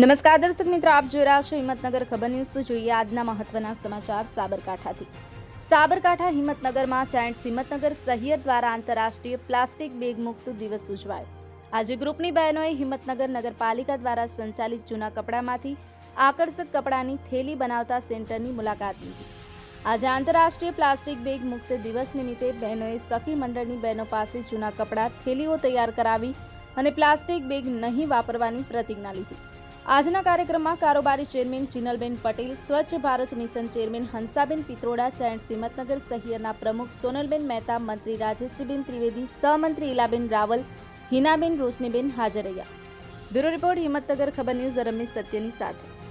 નમસ્કાર દર્શક મિત્રો, આપ જોઈ રહ્યા છો હિંમતનગર ખબર ન્યૂઝ. જોઈએ આજના મહત્વના સમાચાર સાબરકાંઠાથી. સાબરકાંઠા હિંમતનગરમાં જાયન્ટ્સ હિંમતનગર સહિયર દ્વારા આંતરરાષ્ટ્રીય પ્લાસ્ટિક બેગ મુક્ત દિવસ ઉજવાયો. આજે ગ્રુપની બહેનોએ હિંમતનગર નગરપાલિકા દ્વારા સંચાલિત જૂના કપડામાંથી આકર્ષક કપડાની થેલી બનાવતા સેન્ટરની મુલાકાત લીધી. આજે આંતરરાષ્ટ્રીય પ્લાસ્ટિક બેગ મુક્ત દિવસ નિમિત્તે બહેનોએ સખી મંડળની બહેનો પાસે જૂના કપડાં, થેલીઓ તૈયાર કરાવી અને પ્લાસ્ટિક બેગ નહીં વાપરવાની પ્રતિજ્ઞા લીધી. આજના કાર્યક્રમમાં કારોબારી chairman Chinalben Patel, Swachh Bharat mission chairman Hansaben Pitroda child Himmatnagar સહિયરના પ્રમુખ સોનલબેન મહેતા, મંત્રી રાજેશ્રીબેન ત્રિવેદી, સહમંત્રી ઇલાબેન રાવલ, હિનાબેન રોશનીબેન હાજર રહ્યા. બ્યુરો રિપોર્ટ હિંમતનગર, ખબર ન્યૂઝ, રમેશ સત્યની સાથે.